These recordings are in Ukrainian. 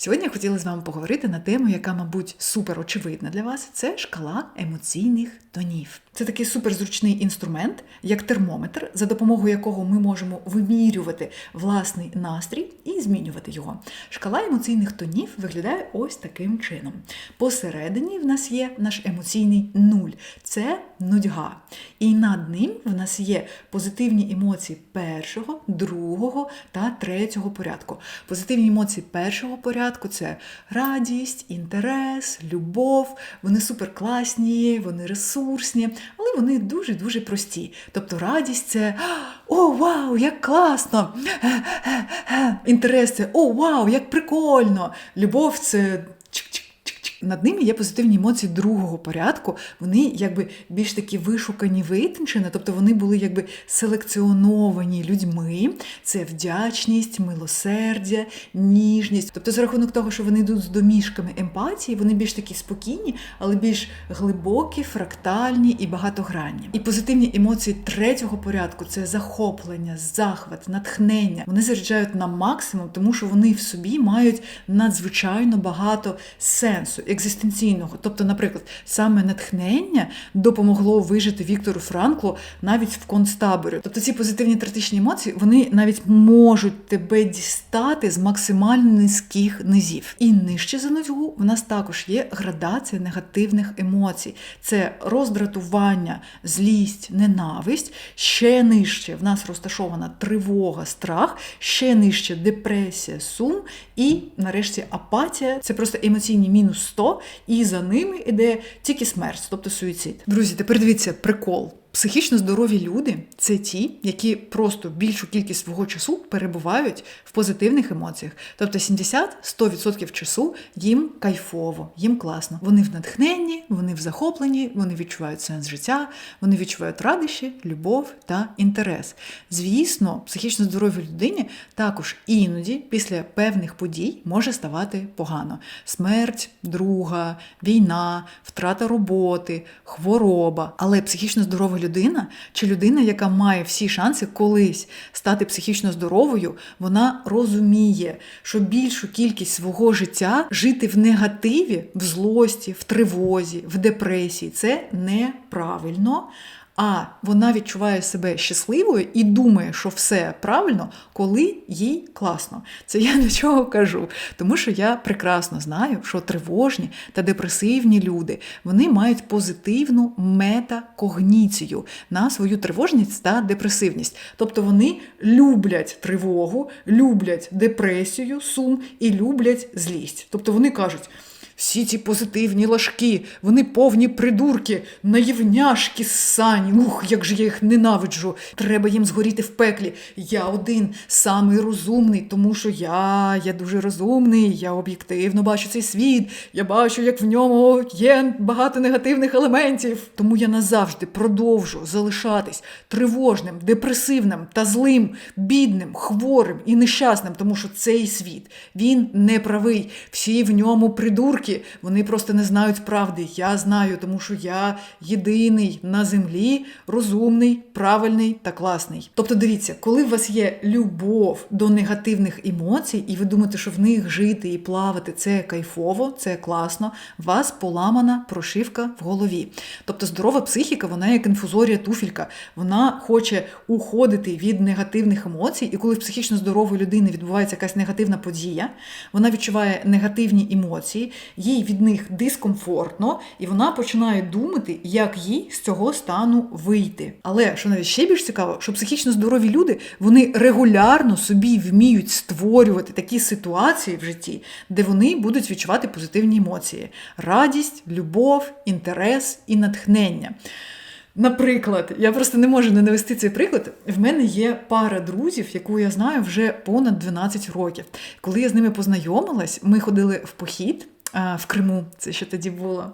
Сьогодні я хотіла з вами поговорити на тему, яка, мабуть, супер очевидна для вас. Це шкала емоційних тонів. Це такий суперзручний інструмент, як термометр, за допомогою якого ми можемо вимірювати власний настрій і змінювати його. Шкала емоційних тонів виглядає ось таким чином. Посередині в нас є наш емоційний нуль це нудьга. І над ним в нас є позитивні емоції першого, другого та третього порядку. Позитивні емоції першого порядку це радість, інтерес, любов. Вони суперкласні, вони ресурсні, але вони дуже-дуже прості. Тобто радість це о, вау, як класно! Інтерес це о, вау, як прикольно! Любов це. Над ними є позитивні емоції другого порядку. Вони якби більш такі вишукані, витончені, тобто вони були якби селекціоновані людьми. Це вдячність, милосердя, ніжність. Тобто, за рахунок того, що вони йдуть з домішками емпатії, вони більш такі спокійні, але більш глибокі, фрактальні і багатогранні. І позитивні емоції третього порядку це захоплення, захват, натхнення. Вони заряджають на максимум, тому що вони в собі мають надзвичайно багато сенсу екзистенційного. Тобто, наприклад, саме натхнення допомогло вижити Віктору Франклу навіть в концтаборі. Тобто ці позитивні третичні емоції вони навіть можуть тебе дістати з максимально низьких низів. І нижче за нудьгу в нас також є градація негативних емоцій. Це роздратування, злість, ненависть. Ще нижче в нас розташована тривога, страх, ще нижче депресія, сум, і нарешті апатія. Це просто емоційні мінус 100, і за ними йде тільки смерть, тобто суїцид. Друзі, тепер дивіться прикол. Психічно здорові люди це ті, які просто більшу кількість свого часу перебувають в позитивних емоціях. Тобто 70-100% часу їм кайфово, їм класно. Вони в натхненні, вони в захопленні, вони відчувають сенс життя, вони відчувають радощі, любов та інтерес. Звісно, психічно здоровій людині також іноді після певних подій може ставати погано: смерть, друга, війна, втрата роботи, хвороба. Але психічно здорова людина чи людина, яка має всі шанси колись стати психічно здоровою, вона розуміє, що більшу кількість свого життя жити в негативі, в злості, в тривозі, в депресії це неправильно а вона відчуває себе щасливою і думає, що все правильно, коли їй класно. Це я до чого кажу, тому що я прекрасно знаю, що тривожні та депресивні люди вони мають позитивну метакогніцію на свою тривожність та депресивність. Тобто вони люблять тривогу, люблять депресію, сум і люблять злість. Тобто вони кажуть. Всі ці позитивні лажки, вони повні придурки, наївняшки ссані. Ух, як же я їх ненавиджу. Треба їм згоріти в пеклі. Я один самий розумний, тому що я я дуже розумний, я об'єктивно бачу цей світ, я бачу, як в ньому є багато негативних елементів. Тому я назавжди продовжу залишатись тривожним, депресивним та злим, бідним, хворим і нещасним, тому що цей світ він не правий. Всі в ньому придурки придурки, вони просто не знають правди. Я знаю, тому що я єдиний на землі, розумний, правильний та класний. Тобто, дивіться, коли у вас є любов до негативних емоцій, і ви думаєте, що в них жити і плавати це кайфово, це класно, у вас поламана прошивка в голові. Тобто здорова психіка, вона як інфузорія туфілька, вона хоче уходити від негативних емоцій, і коли в психічно здорової людини відбувається якась негативна подія, вона відчуває негативні емоції, їй від них дискомфортно, і вона починає думати, як їй з цього стану вийти. Але що навіть ще більш цікаво, що психічно здорові люди вони регулярно собі вміють створювати такі ситуації в житті, де вони будуть відчувати позитивні емоції: радість, любов, інтерес і натхнення. Наприклад, я просто не можу не навести цей приклад. В мене є пара друзів, яку я знаю вже понад 12 років. Коли я з ними познайомилась, ми ходили в похід в Криму, це ще тоді було.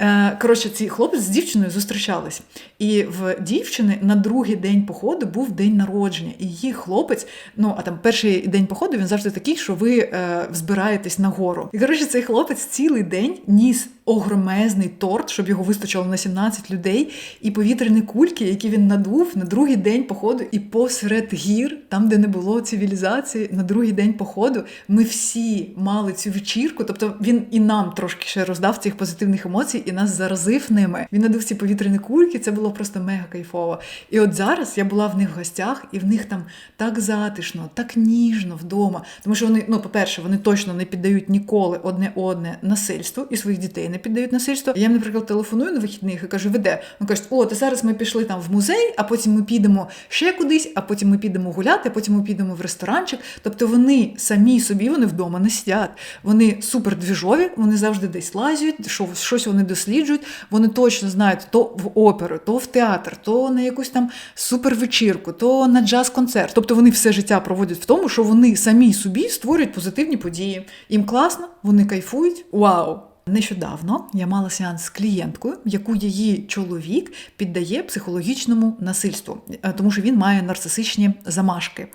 Е, коротше, ці хлопець з дівчиною зустрічались. І в дівчини на другий день походу був день народження. І її хлопець, ну а там перший день походу він завжди такий, що ви е, збираєтесь на гору. І коротше, цей хлопець цілий день ніс огромезний торт, щоб його вистачило на 17 людей, і повітряні кульки, які він надув на другий день походу, і посеред гір, там, де не було цивілізації, на другий день походу, ми всі мали цю вечірку. Тобто він і нам трошки ще роздав цих позитивних емоцій, і нас заразив ними. Він надув ці повітряні кульки, це було просто мега кайфово. І от зараз я була в них в гостях, і в них там так затишно, так ніжно вдома. Тому що вони, ну, по-перше, вони точно не піддають ніколи одне одне насильству і своїх дітей не піддають насильству. Я наприклад, телефоную на вихідних і кажу, веде. Вони кажуть, о, то зараз ми пішли там в музей, а потім ми підемо ще кудись, а потім ми підемо гуляти, а потім ми підемо в ресторанчик. Тобто вони самі собі, вони вдома не сидять. Вони супердвіжові, вони завжди десь лазять, щось вони досліджують. Вони точно знають то в оперу, то в театр, то на якусь там супервечірку, то на джаз-концерт. Тобто вони все життя проводять в тому, що вони самі собі створюють позитивні події. Їм класно, вони кайфують. Вау! Нещодавно я мала сеанс з клієнткою, яку її чоловік піддає психологічному насильству, е, тому що він має нарцисичні замашки.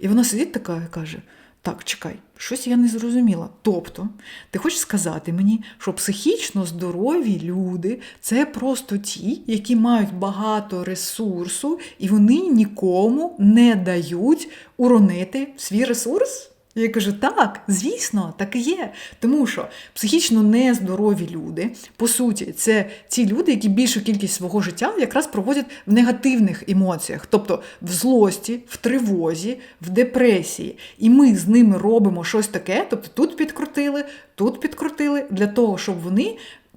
І вона сидить така і каже: Так, чекай, щось я не зрозуміла. Тобто, ти хочеш сказати мені, що психічно здорові люди це просто ті, які мають багато ресурсу, і вони нікому не дають уронити свій ресурс? Я кажу, так, звісно, так і є. Тому що психічно нездорові люди, по суті, це ті люди, які більшу кількість свого життя якраз проводять в негативних емоціях, тобто в злості, в тривозі, в депресії. І ми з ними робимо щось таке, тобто тут підкрутили, тут підкрутили, для того, щоб вони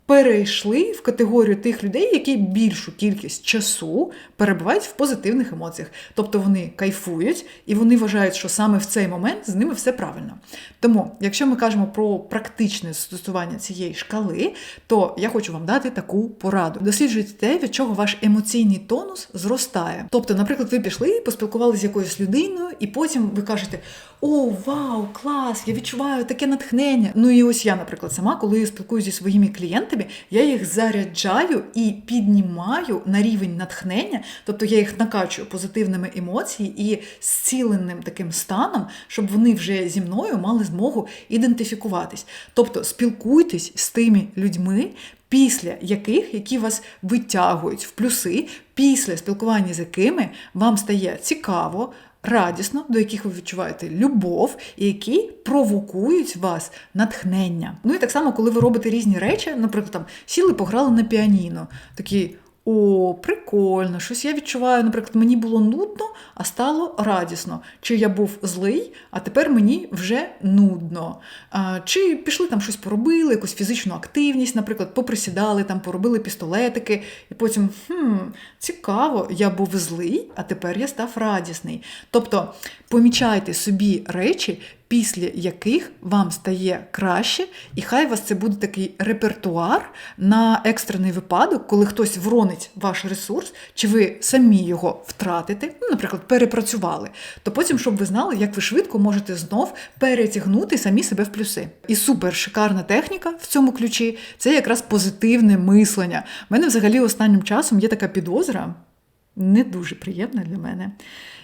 перейшли в категорію тих людей, які більшу кількість часу перебувають в позитивних емоціях. Тобто вони кайфують і вони вважають, що саме в цей момент з ними все правильно. Тому, якщо ми кажемо про практичне застосування цієї шкали, то я хочу вам дати таку пораду. Досліджуйте те, від чого ваш емоційний тонус зростає. Тобто, наприклад, ви пішли, поспілкувалися з якоюсь людиною, і потім ви кажете: О, вау, клас! Я відчуваю таке натхнення. Ну і ось я, наприклад, сама, коли я спілкуюся зі своїми клієнтами, я їх заряджаю і піднімаю на рівень натхнення, тобто я їх накачую позитивними емоціями і зціленим таким станом, щоб вони вже зі мною мали змогу ідентифікуватись. Тобто спілкуйтесь з тими людьми. Після яких які вас витягують в плюси, після спілкування з якими вам стає цікаво, радісно, до яких ви відчуваєте любов, і які провокують вас натхнення. Ну і так само, коли ви робите різні речі, наприклад, там сіли, пограли на піаніно, такі. О, прикольно, щось я відчуваю. Наприклад, мені було нудно, а стало радісно. Чи я був злий, а тепер мені вже нудно. А, Чи пішли там щось поробили, якусь фізичну активність, наприклад, поприсідали, там, поробили пістолетики, і потім хм, цікаво, я був злий, а тепер я став радісний. Тобто помічайте собі речі, після яких вам стає краще, і хай у вас це буде такий репертуар на екстрений випадок, коли хтось вронить ваш ресурс, чи ви самі його втратите, ну, наприклад, перепрацювали, то потім, щоб ви знали, як ви швидко можете знов перетягнути самі себе в плюси. І супер шикарна техніка в цьому ключі це якраз позитивне мислення. У мене взагалі останнім часом є така підозра, не дуже приємна для мене.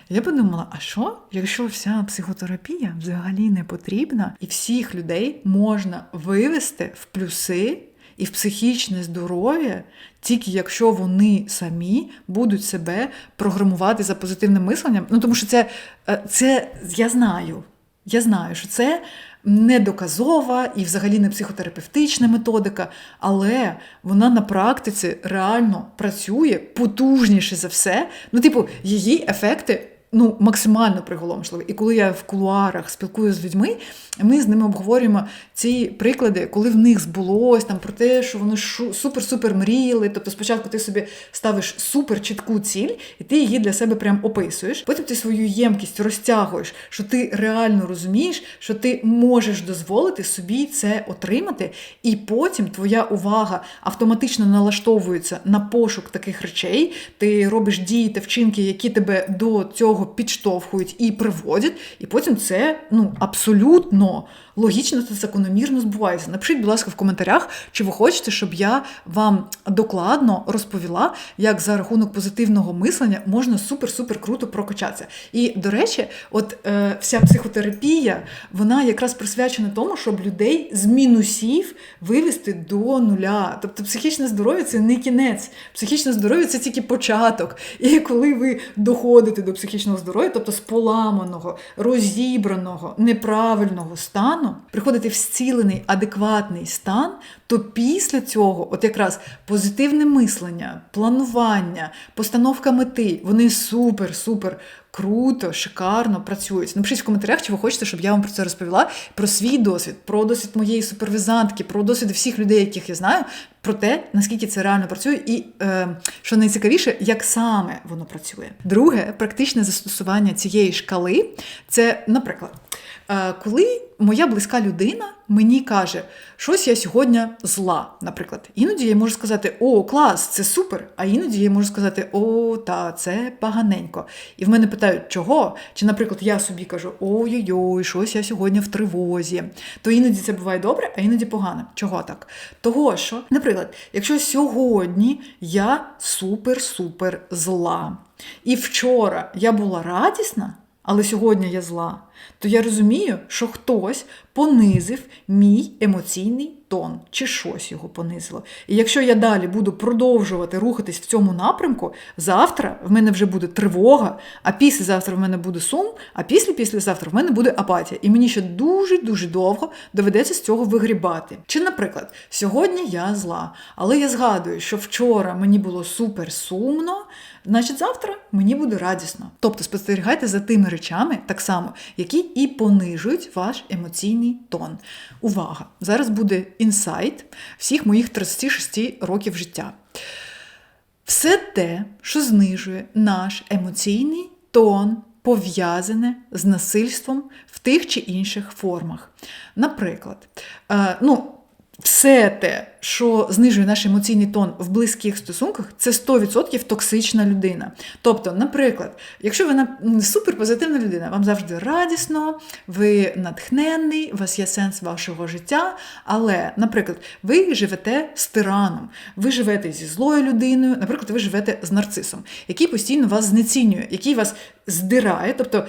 Я подумала, а що, якщо вся психотерапія взагалі не потрібна, і всіх людей можна вивести в плюси і в психічне здоров'я, тільки якщо вони самі будуть себе програмувати за позитивним мисленням. Ну тому що це, е, це я знаю. Я знаю, що це недоказова і взагалі не психотерапевтична методика, але вона на практиці реально працює потужніше за все. Ну, типу, її ефекти ну, максимально приголомшливо. І коли я в кулуарах спілкуюся з людьми, ми з ними обговорюємо ці приклади, коли в них збулось там про те, що вони супер-супер мріяли. Тобто, спочатку ти собі ставиш супер чітку ціль, і ти її для себе прям описуєш. Потім ти свою ємкість розтягуєш, що ти реально розумієш, що ти можеш дозволити собі це отримати, і потім твоя увага автоматично налаштовується на пошук таких речей. Ти робиш дії та вчинки, які тебе до цього підштовхують і приводять, і потім це ну абсолютно логічно та закономірно збувається. Напишіть, будь ласка, в коментарях, чи ви хочете, щоб я вам докладно розповіла, як за рахунок позитивного мислення можна супер-супер круто прокачатися. І, до речі, от е, вся психотерапія, вона якраз присвячена тому, щоб людей з мінусів вивести до нуля. Тобто психічне здоров'я це не кінець, психічне здоров'я це тільки початок. І коли ви доходите до психічного здоров'я, тобто з поламаного, розібраного, неправильного стану, приходити в зцілений, адекватний стан, то після цього, от якраз позитивне мислення, планування, постановка мети, вони супер-супер. Круто, шикарно працюють. Напишіть в коментарях, чи ви хочете, щоб я вам про це розповіла, про свій досвід, про досвід моєї супервізантки, про досвід всіх людей, яких я знаю, про те, наскільки це реально працює, і е, що найцікавіше, як саме воно працює. Друге, практичне застосування цієї шкали це, наприклад, коли моя близька людина мені каже, щось я сьогодні зла, наприклад. Іноді я можу сказати, о, клас, це супер. А іноді я можу сказати, о, та це поганенько. І в мене питають, чого? Чи, наприклад, я собі кажу, ой-ой-ой, щось я сьогодні в тривозі. То іноді це буває добре, а іноді погано. Чого так? Того що, наприклад, якщо сьогодні я супер-супер зла, і вчора я була радісна. Але сьогодні я зла, то я розумію, що хтось понизив мій емоційний тон, чи щось його понизило. І якщо я далі буду продовжувати рухатись в цьому напрямку, завтра в мене вже буде тривога, а післязавтра в мене буде сум, а після післязавтра в мене буде апатія. І мені ще дуже-дуже довго доведеться з цього вигрібати. Чи, наприклад, сьогодні я зла, але я згадую, що вчора мені було супер сумно. Значить, завтра мені буде радісно. Тобто спостерігайте за тими речами, так само, які і понижують ваш емоційний тон. Увага! Зараз буде інсайт всіх моїх 36 років життя. Все те, що знижує наш емоційний тон, пов'язане з насильством в тих чи інших формах. Наприклад, е, ну, все те, що знижує наш емоційний тон в близьких стосунках, це 100% токсична людина. Тобто, наприклад, якщо ви суперпозитивна людина, вам завжди радісно, ви натхненний, у вас є сенс вашого життя, але, наприклад, ви живете з тираном, ви живете зі злою людиною, наприклад, ви живете з нарцисом, який постійно вас знецінює, який вас здирає. тобто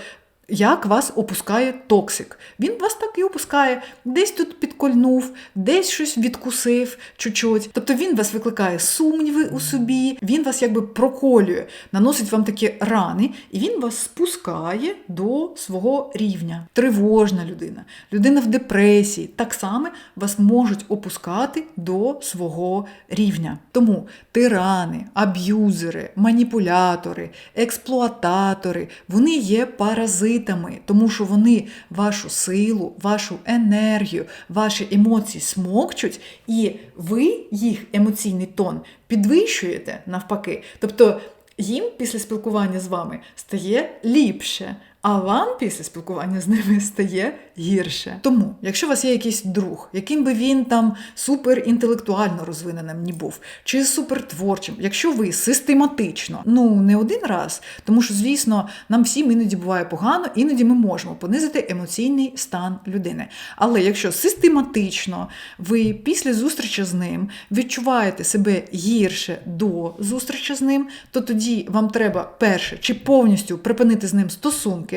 як вас опускає токсик. Він вас так і опускає, десь тут підкольнув, десь щось відкусив чуть-чуть. Тобто він вас викликає сумніви у собі, він вас якби проколює, наносить вам такі рани, і він вас спускає до свого рівня. Тривожна людина, людина в депресії, так само вас можуть опускати до свого рівня. Тому тирани, аб'юзери, маніпулятори, експлуататори, вони є паразити паразитами, тому що вони вашу силу, вашу енергію, ваші емоції смокчуть, і ви їх емоційний тон підвищуєте навпаки. Тобто їм після спілкування з вами стає ліпше, а вам після спілкування з ними стає гірше. Тому, якщо у вас є якийсь друг, яким би він там суперінтелектуально розвиненим не був, чи супертворчим, якщо ви систематично, ну не один раз, тому що, звісно, нам всім іноді буває погано, іноді ми можемо понизити емоційний стан людини. Але якщо систематично ви після зустрічі з ним відчуваєте себе гірше до зустрічі з ним, то тоді вам треба перше чи повністю припинити з ним стосунки,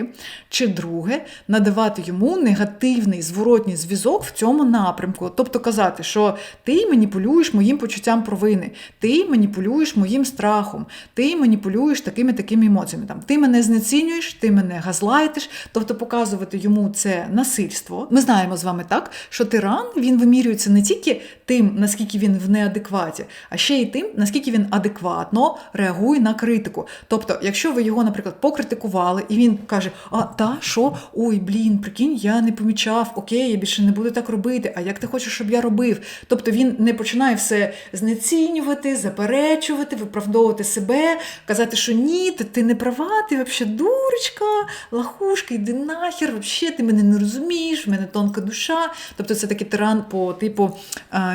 чи друге надавати йому негативний зворотній зв'язок в цьому напрямку. Тобто казати, що ти маніпулюєш моїм почуттям провини, ти маніпулюєш моїм страхом, ти маніпулюєш такими такими емоціями. Там, Ти мене знецінюєш, ти мене газлайтиш, тобто показувати йому це насильство. Ми знаємо з вами так, що тиран він вимірюється не тільки тим, наскільки він в неадекваті, а ще й тим, наскільки він адекватно реагує на критику. Тобто, якщо ви його, наприклад, покритикували, і він каже, каже: А та що? Ой, блін, прикинь, я не помічав, окей, я більше не буду так робити. А як ти хочеш, щоб я робив? Тобто він не починає все знецінювати, заперечувати, виправдовувати себе, казати, що ні, ти, не права, ти взагалі дурочка, лахушка, йди нахер, взагалі ти мене не розумієш, в мене тонка душа. Тобто це такий тиран по типу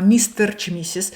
містер чи місіс,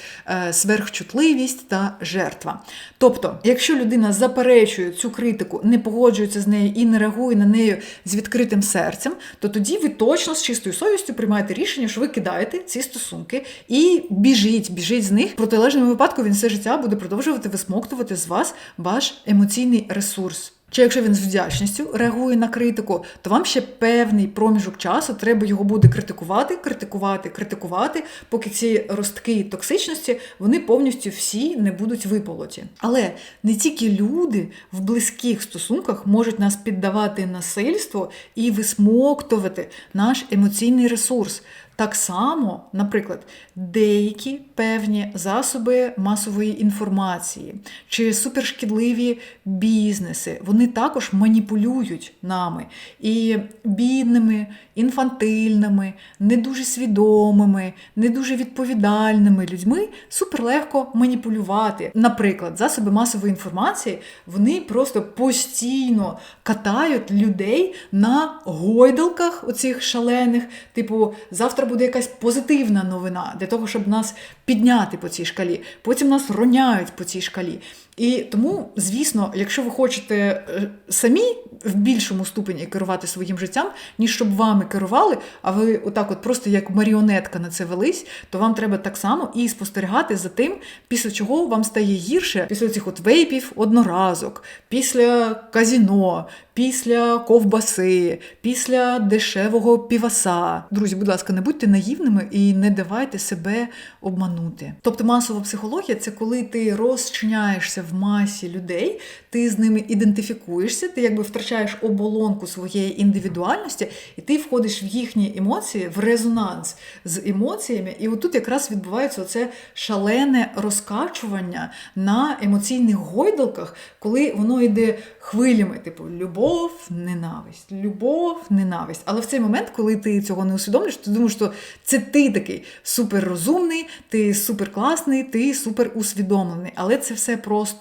сверхчутливість та жертва. Тобто, якщо людина заперечує цю критику, не погоджується з нею і не реагує на неї з відкритим серцем, то тоді ви точно з чистою совістю приймаєте рішення, що ви кидаєте ці стосунки і біжіть, біжіть з них. В протилежному випадку він все життя буде продовжувати висмоктувати з вас ваш емоційний ресурс. Чи якщо він з вдячністю реагує на критику, то вам ще певний проміжок часу треба його буде критикувати, критикувати, критикувати, поки ці ростки токсичності вони повністю всі не будуть виполоті. Але не тільки люди в близьких стосунках можуть нас піддавати насильству і висмоктувати наш емоційний ресурс. Так само, наприклад, деякі певні засоби масової інформації чи супершкідливі бізнеси, вони також маніпулюють нами і бідними, інфантильними, не дуже свідомими, не дуже відповідальними людьми суперлегко маніпулювати. Наприклад, засоби масової інформації вони просто постійно катають людей на гойдалках оцих шалених, типу, завтра буде якась позитивна новина для того, щоб нас підняти по цій шкалі. Потім нас роняють по цій шкалі. І тому, звісно, якщо ви хочете е, самі в більшому ступені керувати своїм життям, ніж щоб вами керували, а ви отак, от просто як маріонетка на це велись, то вам треба так само і спостерігати за тим, після чого вам стає гірше, після цих от вейпів одноразок, після казіно, після ковбаси, після дешевого піваса. Друзі, будь ласка, не будьте наївними і не давайте себе обманути. Тобто масова психологія це коли ти розчиняєшся в масі людей, ти з ними ідентифікуєшся, ти якби втрачаєш оболонку своєї індивідуальності, і ти входиш в їхні емоції, в резонанс з емоціями. І отут якраз відбувається оце шалене розкачування на емоційних гойдалках, коли воно йде хвилями, типу любов, ненависть, любов, ненависть. Але в цей момент, коли ти цього не усвідомлюєш, ти думаєш, що це ти такий суперрозумний, ти суперкласний, ти супер усвідомлений. Але це все просто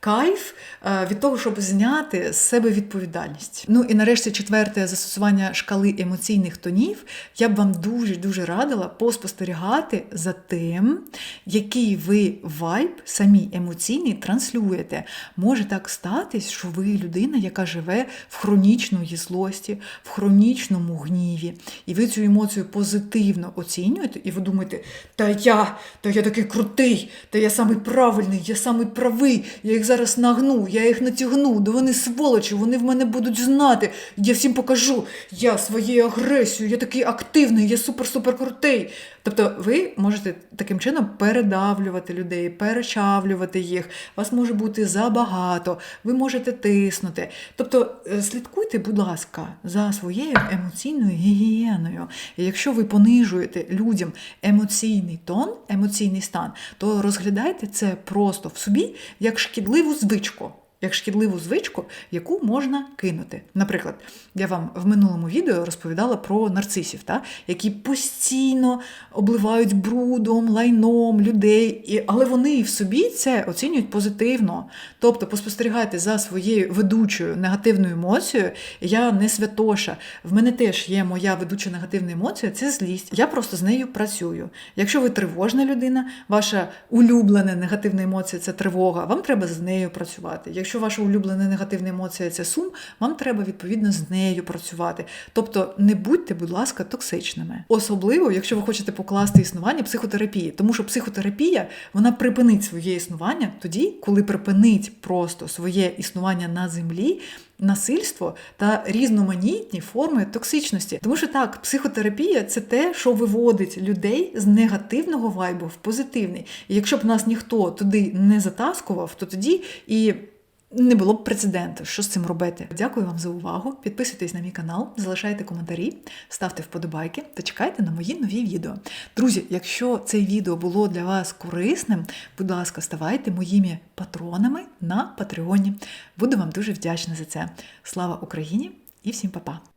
кайф е, від того, щоб зняти з себе відповідальність. Ну і нарешті четверте застосування шкали емоційних тонів. Я б вам дуже-дуже радила поспостерігати за тим, який ви вайб самі емоційний транслюєте. Може так статись, що ви людина, яка живе в хронічної злості, в хронічному гніві, і ви цю емоцію позитивно оцінюєте, і ви думаєте, та я, та я такий крутий, та я самий правильний, я самий правий, я їх зараз нагну, я їх натягну, да вони сволочі, вони в мене будуть знати. Я всім покажу. Я своєю агресією, я такий активний, я супер-супер крутий. Тобто ви можете таким чином передавлювати людей, перечавлювати їх, вас може бути забагато, ви можете тиснути. Тобто е, слідкуйте, будь ласка, за своєю емоційною гігієною. І якщо ви понижуєте людям емоційний тон, емоційний стан, то розглядайте це просто в собі як шкідливу звичку як шкідливу звичку, яку можна кинути. Наприклад, я вам в минулому відео розповідала про нарцисів, та, які постійно обливають брудом, лайном людей, і, але вони в собі це оцінюють позитивно. Тобто поспостерігайте за своєю ведучою негативною емоцією. Я не святоша. В мене теж є моя ведуча негативна емоція це злість. Я просто з нею працюю. Якщо ви тривожна людина, ваша улюблена негативна емоція це тривога, вам треба з нею працювати. Якщо ваша улюблена негативна емоція це сум, вам треба відповідно з нею працювати. Тобто не будьте, будь ласка, токсичними. Особливо, якщо ви хочете покласти існування психотерапії, тому що психотерапія вона припинить своє існування тоді, коли припинить просто своє існування на землі. Насильство та різноманітні форми токсичності, тому що так, психотерапія це те, що виводить людей з негативного вайбу в позитивний. І якщо б нас ніхто туди не затаскував, то тоді і не було б прецеденту, що з цим робити. Дякую вам за увагу. Підписуйтесь на мій канал, залишайте коментарі, ставте вподобайки та чекайте на мої нові відео. Друзі, якщо це відео було для вас корисним, будь ласка, ставайте моїми патронами на Патреоні. Буду вам дуже вдячна за це. Слава Україні! і всім па-па!